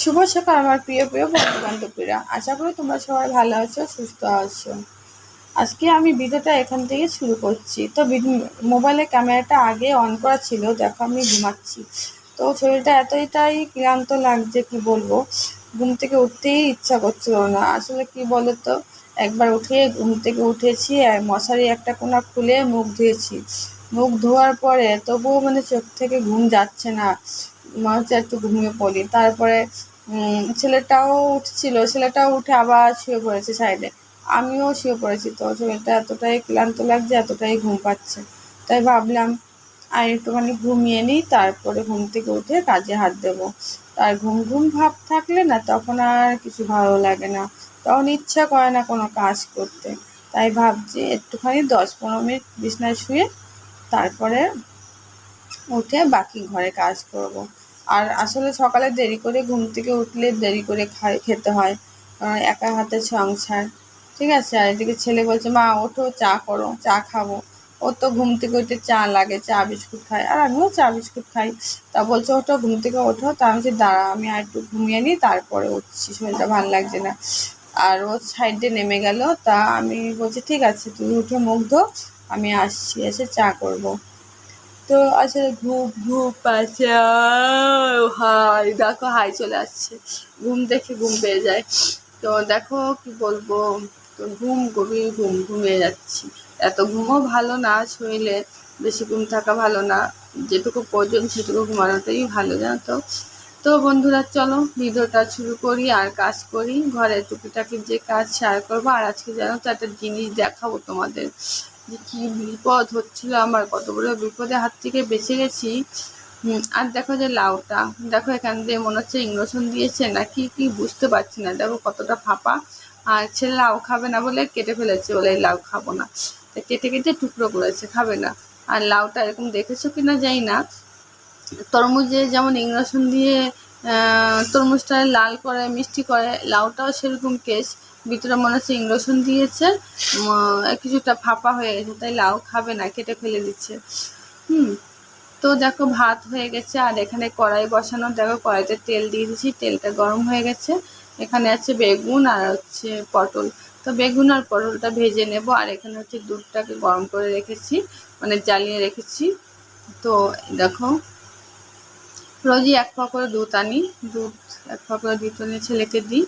শুভ সকাল, আমার প্রিয় প্রিয় বন্ধু বান্ধবীরা আশা করি তোমরা সবাই ভালো আছো, সুস্থ আছো। আজকে আমি ভিডিওটা এখান থেকে শুরু করছি। তো মোবাইলের ক্যামেরাটা আগে অন করা ছিল, দেখো আমি ঘুমাচ্ছি। তো শরীরটা এতটাই ক্লান্ত লাগছে, কি বলব? ঘুম থেকে উঠতেই ইচ্ছা করছিল না। আসলে কি বলো তো একবার উঠে ঘুম থেকে উঠেছি, আর মশারি একটা কোনা খুলে মুখ ধুয়েছি। মুখ ধোয়ার পরে তবুও মানে চোখ থেকে ঘুম যাচ্ছে না। মনে হচ্ছে একটু ঘুমিয়ে পড়ি। তারপরে ছেলেটাও উঠছিল। ছেলেটাও উঠে আবার শুয়ে পড়েছে সাইডে। আমিও শুয়ে পড়েছি তো। শরীরটা এতটাই ক্লান্ত লাগছে, এতটাই ঘুম পাচ্ছে। তাই ভাবলাম, আর একটুখানি ঘুমিয়ে নিই, তারপরে ঘুম থেকে উঠে কাজে হাত দেবো। আর ঘুম ঘুম ভাব থাকলে না, তখন আর কিছু ভালো লাগে না। তখন ইচ্ছা করে না কোনো কাজ করতে। তাই ভাবছি, একটুখানি দশ পনেরো মিনিট বিছনায় শুয়ে, তারপরে উঠে বাকি ঘরে কাজ করব। আর আসলে সকালে দেরি করে ঘুম থেকে উঠলে দেরি করে খাই, খেতে হয়। একা হাতে সংসার। ঠিক আছে? আর এদিকে ছেলে বলছে, মা, ওঠো, চা করো, চা খাব। ও তো ঘুম থেকে উঠে চা লাগে, চা, বিস্কুট খায়। আর আমিও চা, বিস্কুট খাই। তা বলছে, ওঠো, ঘুম থেকে ওঠো। তা আমি দাঁড়া, আমি আর একটু ঘুমিয়ে নিই, তারপরে উঠছি। শরীরটা ভালো লাগছে না। আর ও সাইডে নেমে গেল। তা আমি বলছি, ঠিক আছে, তুমি উঠে মুগ্ধ আমি আসছি, এসে চা করব। তো আসলে ঘুম ঘুম পাচ্ছে হাই, দেখো হাই চলে আসছে। ঘুম দেখে ঘুম পেয়ে যায়। তো দেখো কি বলব, তো ঘুম গভীর ঘুম ঘুমিয়ে যাচ্ছি। এত ঘুমও ভালো না শরীরে, বেশি ঘুম থাকা ভালো না। যেটুকু প্রয়োজন সেটুকু ঘুমানোটাই ভালো, জানো তো? তো বন্ধুরা, চলো ভিডিওটা শুরু করি আর কাজ করি। ঘরে টুকিটাকি যে কাজ শেয়ার করব। আর আজকে জানো তো একটা জিনিস দেখাবো তোমাদের। যে কি বিপদ হচ্ছিল আমার, কত বড় বিপদের হাত থেকে বেঁচে গেছি। আর দেখো যে লাউটা, দেখো এখান দিয়ে মনে হচ্ছে ইংরেশন দিয়েছে না কি কি বুঝতে পারছি না। দেখো কতটা ফাঁপা। আর ছেলে লাউ খাবে না বলে কেটে ফেলেছে বলে লাউ খাব না। তা কেটে কেটে টুকরো করেছে, খাবে না। আর লাউটা এরকম দেখেছ কিনা যাই না। তরমুজে যেমন ইংরেশন দিয়ে তরমুজটা লাল করে, মিষ্টি করে, লাউটাও সেরকম কেস ভিতরে মনে হচ্ছে ইংরেশন দিয়েছে কিছুটা ফাঁপা হয়ে গেছে, তাই লাউ খাবে না, কেটে ফেলে দিচ্ছে। হুম, তো দেখো ভাত হয়ে গেছে, আর এখানে কড়াই বসানো, দেখো কড়াইতে তেল দিয়ে দিয়েছি, তেলটা গরম হয়ে গেছে। এখানে আছে বেগুন আর হচ্ছে পটল। তো বেগুন আর পটলটা ভেজে নেব, আর এখানে হচ্ছে দুধটাকে গরম করে রেখেছি মানে জ্বালিয়ে রেখেছি। তো দেখো, রোজই এক পা করে দুধ আনি, দুধ এক পা করে দুধ আনি ছেলেকে দিই।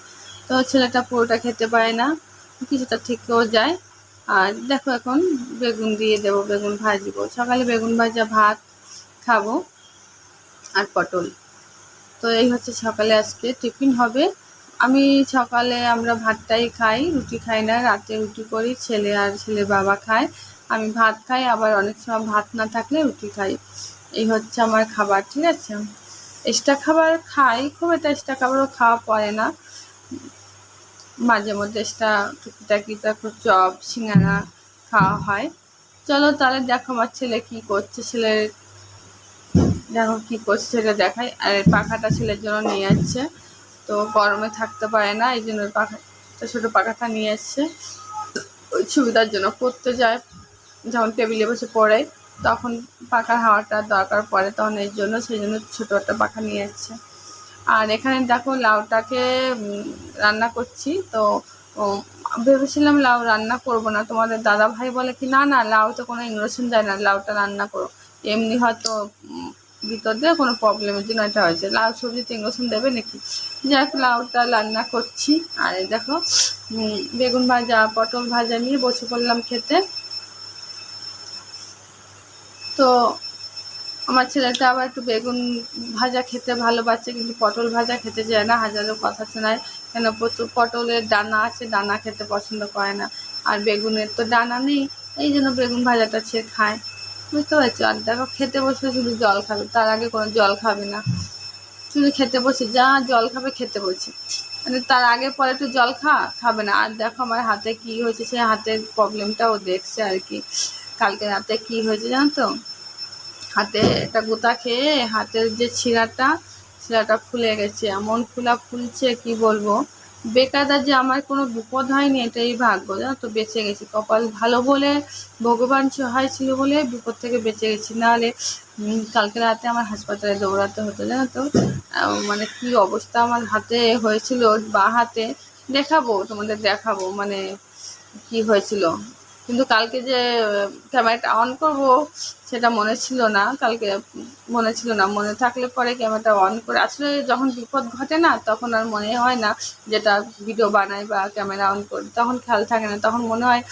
তো ছেলেটা পুরোটা খেতে পারে না, কিছুটা থেকেও যায়। আর দেখো এখন বেগুন দিয়ে দেবো, বেগুন ভাজবো। সকালে বেগুন ভাজা ভাত খাব আর পটল। তো এই হচ্ছে সকালে আজকে টিফিন হবে। আমি সকালে আমরা ভাতটাই খাই, রুটি খাই না, রাতে রুটি করি, ছেলে আর ছেলে বাবা খায়। আমি ভাত খাই, আবার অনেক সময় ভাত না থাকলে রুটি খাই। এই হচ্ছে আমার খাবার, ঠিক আছে? এক্সট্রা খাবার খাই, খুব একটা এক্সট্রা খাবারও খাওয়া পড়ে না। মাঝে মধ্যে এক্সট্রা টুকিটাকি তারপর চপ, সিঙ্গারা খাওয়া হয়। চলো তাহলে দেখো আমার ছেলে কি করছে, ছেলের দেখো কি করছে সেটা দেখাই। আর পাখাটা ছেলের জন্য নিয়ে যাচ্ছে তো গরমে থাকতে পারে না, এই জন্য পাখা ছোটো পাখাটা নিয়ে আসছে। ওই সুবিধার জন্য পড়তে যায়। যখন টেবিলে বসে পড়ে, তখন পাখার হাওয়াটা দরকার পড়ে তখন এর জন্য, সেই জন্য ছোটো একটা পাখা নিয়ে যাচ্ছে আর এখানে দেখো লাউটাকে রান্না করছি। তো ভেবেছিলাম লাউ রান্না করব না। তোমাদের দাদা ভাই বলে কি, না না, লাউ তো কোনো ইংরেশন যায় না, লাউটা রান্না করো। এমনি হয়তো ভিতর দিয়ে কোনো প্রবলেমের জন্য এটা হয়েছে। লাউ সবজিতে ইংরেশন দেবে নাকি? যাই হোক লাউটা রান্না করছি। আর দেখো বেগুন ভাজা, পটল ভাজা নিয়ে বসে পড়লাম খেতে। তো আমার ছেলেটা আবার একটু বেগুন ভাজা খেতে ভালোবাসে, কিন্তু পটল ভাজা খেতে চায় না হাজারও কথা শোনায়। কেন? প্রচুর পটলের দানা আছে, দানা খেতে পছন্দ করে না। আর বেগুনের তো দানা নেই, এই জন্য বেগুন ভাজাটা সে খায়। বুঝতে পারছ? আর দেখো, খেতে বসে শুধু জল খাবে, তার আগে কোনো জল খাবে না। শুধু খেতে বসে, যা জল খাবে খেতে বসে। মানে তার আগে পরে একটু জল খা, খাবে না। আর দেখো আমার হাতে কি হয়েছে, সে হাতের প্রবলেমটা ও দেখছে আর কি। কালকে রাতে কি হয়েছে জানো তো? হাতে একটা গোতা খেয়ে হাতের যে ছিঁড়াটা ছিঁড়াটা ফুলে গেছে। এমন ফুলা ফুলছে, কি বলব? বেকাদা যে আমার কোনো বিপদ হয়নি, এটাই ভাগ্য, জানো তো? বেঁচে গেছি। কপাল ভালো বলে, ভগবান সহায় ছিল বলে বিপদ থেকে বেঁচে গেছি। নাহলে কালকে রাতে আমার হাসপাতালে দৌড়াতে হতো, জানো তো? মানে কি অবস্থা আমার হাতে হয়েছিল বা হাতে? দেখাবো, তোমাদের দেখাবো মানে কি হয়েছিল। কিন্তু কালকে যে ক্যামেরাটা অন করব, সেটা মনে ছিল না। কালকে মনে ছিল না। মনে থাকলে পরে ক্যামেরাটা অন করে, আসলে যখন বিপদ ঘটে না, তখন আর মনে হয় না যেটা ভিডিও বানাই বা ক্যামেরা অন করি। তখন খেয়াল থাকে না। তখন মনে হয়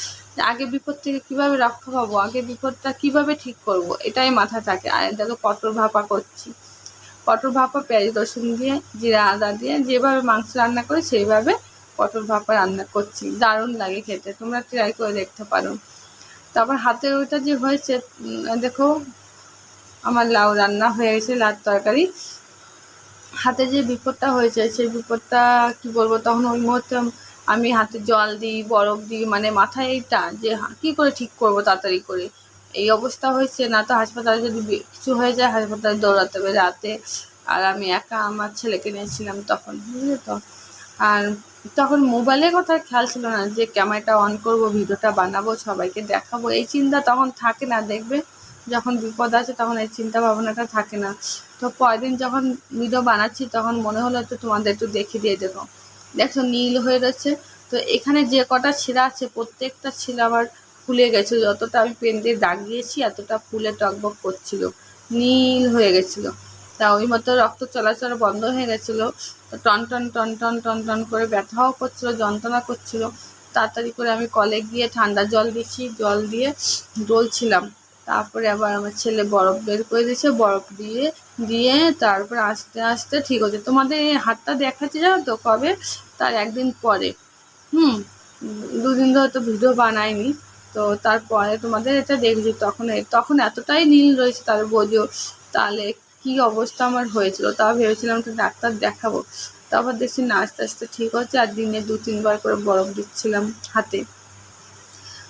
আগে বিপদ থেকে কীভাবে রক্ষা পাবো, আগে বিপদটা কীভাবে ঠিক করব, এটাই মাথা থাকে। আর দেখো পটল ভাপা করছি। পটল ভাপা, পেঁয়াজ রসুন দিয়ে, জিরা আদা দিয়ে, যেভাবে মাংস রান্না করি, সেইভাবে পটল ভাপা রান্না করছি, দারুণ লাগে খেতে, তোমরা ট্রাই করে দেখতে পারো। তারপর হাতের ওইটা যে হয়েছে দেখো, আমার লাউ রান্না হয়ে গেছে লাউ তরকারি। হাতে যে বিপদটা হয়েছে, সেই বিপদটা কি বলব, তখন ওই মুহূর্তে আমি হাতে জল দিই, বরফ দিই মানে মাথায় এইটা যে কি করে ঠিক করব তাড়াতাড়ি করে? এই অবস্থা হয়েছে, না তো হাসপাতালে যদি কিছু হয়ে যায়, হাসপাতালে দৌড়াতে হবে রাতে। আর আমি একা আমার ছেলেকে নিয়েছিলাম তখন, বুঝলে তো? আর তখন মোবাইলের কথা খেয়াল ছিল না যে ক্যামেরাটা অন করব, ভিডিওটা বানাবো, সবাইকে দেখাবো। এই চিন্তা তখন থাকে না, দেখবে যখন বিপদ আছে তখন এই চিন্তা ভাবনাটা থাকে না। তো পরের দিন যখন ভিডিও বানাচ্ছি তখন মনে হলো একটু তোমাদের একটু দেখে দিয়ে দেবো। দেখছ, নীল হয়ে রয়েছে। তো এখানে যে কটা ছিঁড়া আছে, প্রত্যেকটা ছিঁড়া আবার ফুলে গেছে। যতটা আমি পেন দিয়ে দাগ দিয়েছি এতটা ফুলে টকবক করছিল। নীল হয়ে গেছিল। তা ওই মতো রক্ত চলাচল বন্ধ হয়ে গেছিল। টন টন টন টন টন টন করে ব্যথাও করছিল, যন্ত্রণা করছিল। তাড়াতাড়ি করে আমি কলে গিয়ে ঠান্ডা জল দিচ্ছি জল দিয়ে ডলছিলাম। তারপরে আবার আমার ছেলে বরফ বের করে দিয়েছে, বরফ দিয়ে দিয়ে তারপর আস্তে আস্তে ঠিক হচ্ছে তোমাদের এই হাতটা দেখাচ্ছি জানো তো কবে? তার একদিন পরে। হুম, দুদিন ধরে তো ভিডিও বানাইনি। তো তারপরে তোমাদের এটা দেখছি, তখন তখন এতটাই নীল রয়েছে তার বোঝো তাহলে কি অবস্থা আমার হয়েছিল, তাও ভেবেছিলাম তো ডাক্তার দেখাবো। তারপর দেখছি না আস্তে আস্তে ঠিক হচ্ছে আর দিনে দু, তিনবার করে বরফ দিচ্ছিলাম হাতে।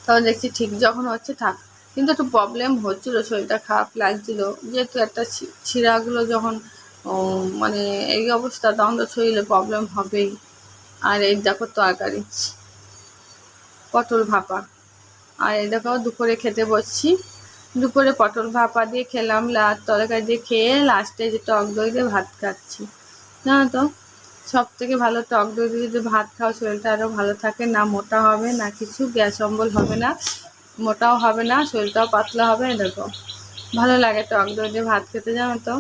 তখন দেখছি ঠিক যখন হচ্ছে, থাক। কিন্তু একটু প্রবলেম হচ্ছিল, শরীরটা খারাপ লাগছিল। যেহেতু একটা ছিঁড়াগুলো যখন মানে এই অবস্থা, তখন তো শরীরে প্রবলেম হবেই। আর এই দেখো তরকারি, পটল ভাপা। আর এই দেখো দুপুরে খেতে বসছি। দুপুরে পটল ভাপা দিয়ে খেলাম লাল তরকারি দিয়ে খেয়ে লাস্টে যে টক দই দিয়ে ভাত খাচ্ছি। জানো তো সব থেকে ভালো টক দই দিয়ে যদি ভাত খাও, শরীরটা আরও ভালো থাকে। না মোটা হবে, না কিছু, গ্যাস অম্বল হবে না, মোটাও হবে না, শরীরটাও পাতলা হবে দেখো ভালো লাগে টক দই দিয়ে ভাত খেতে, জানো তো।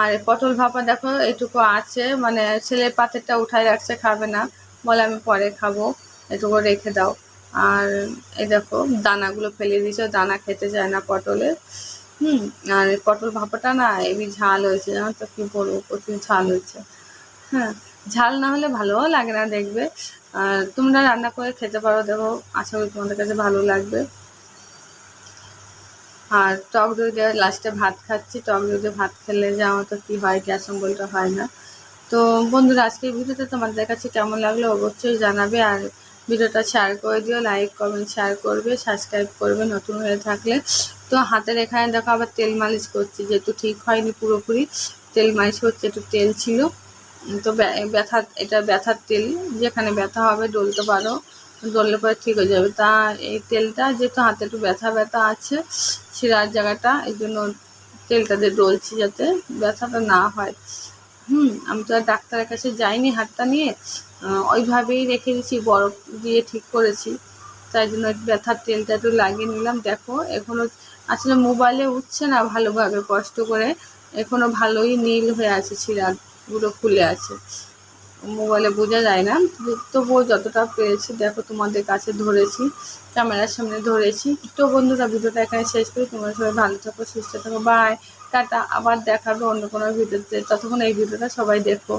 আর পটল ভাপা দেখো এইটুকু আছে মানে ছেলের পাতেরটা উঠায় রাখছে, খাবে না। বলে আমি পরে খাব, এটুকু রেখে দাও। আর এই দেখো, দানাগুলো ফেলে দিয়েছে, দানা খেতে চায় না পটলের। হুম, আর পটল ভাপাটা না এবি ঝাল হয়েছে, জানো তো কি বলব, প্রচুর ঝাল হয়েছে। হ্যাঁ ঝাল না হলে ভালোও লাগে না দেখবে। আর তোমরা রান্না করে খেতে পারো, দেখো, আশা করি তোমাদের কাছে ভালো লাগবে। আর টক দই দিয়ে লাস্টে ভাত খাচ্ছি, টক দই দিয়ে ভাত খেলে যে আমার তো কী হয়, গ্যাস অম্বলটা হয় না। তো বন্ধুরা, আজকের ভিডিওটা তোমাদের কাছে কেমন লাগল অবশ্যই জানাবে, আর ভিডিওটা শেয়ার করে দিও লাইক কমেন্ট শেয়ার করবে সাবস্ক্রাইব করবে নতুন হয়ে থাকলে। তো হাতের এখানে দেখো আবার তেল মালিশ করছি, যেহেতু ঠিক হয়নি পুরোপুরি, তেল মালিশ করছি, একটু তেল ছিল। তো ব্যথা, এটা ব্যথার তেল, যেখানে ব্যথা হবে ডলতে পারো, ডললে পরে ঠিক হয়ে যাবে। তা এই তেলটা যেহেতু হাতে একটু ব্যথা ব্যথা আছে, শিরার জায়গাটা, এই জন্য তেলটা দিয়ে ডলছি যাতে ব্যথাটা না হয়। হুম, আমি তো আর ডাক্তারের কাছে যাইনি হাতটা নিয়ে। ওইভাবেই রেখে দিয়েছি, বরফ দিয়ে ঠিক করেছি। তাই জন্য ব্যথার তেলটা একটু লাগিয়ে নিলাম। দেখো, এখনও আসলে মোবাইলে উঠছে না ভালোভাবে, কষ্ট করে। এখনও ভালোই নীল হয়ে আছে শিরাগুলো খুলে আছে। মোবাইলে বোঝা যায় না। তবুও যতটা পেরেছি, দেখো তোমাদের কাছে ধরেছি, ক্যামেরার সামনে ধরেছি। তো বন্ধুরা, ভিডিওটা এখানে শেষ করি। তোমরা সবাই ভালো থাকো, সুস্থ থাকো। বাই টাটা। আবার দেখাবে অন্য কোনো ভিডিওতে। ততক্ষণ এই ভিডিওটা সবাই দেখো।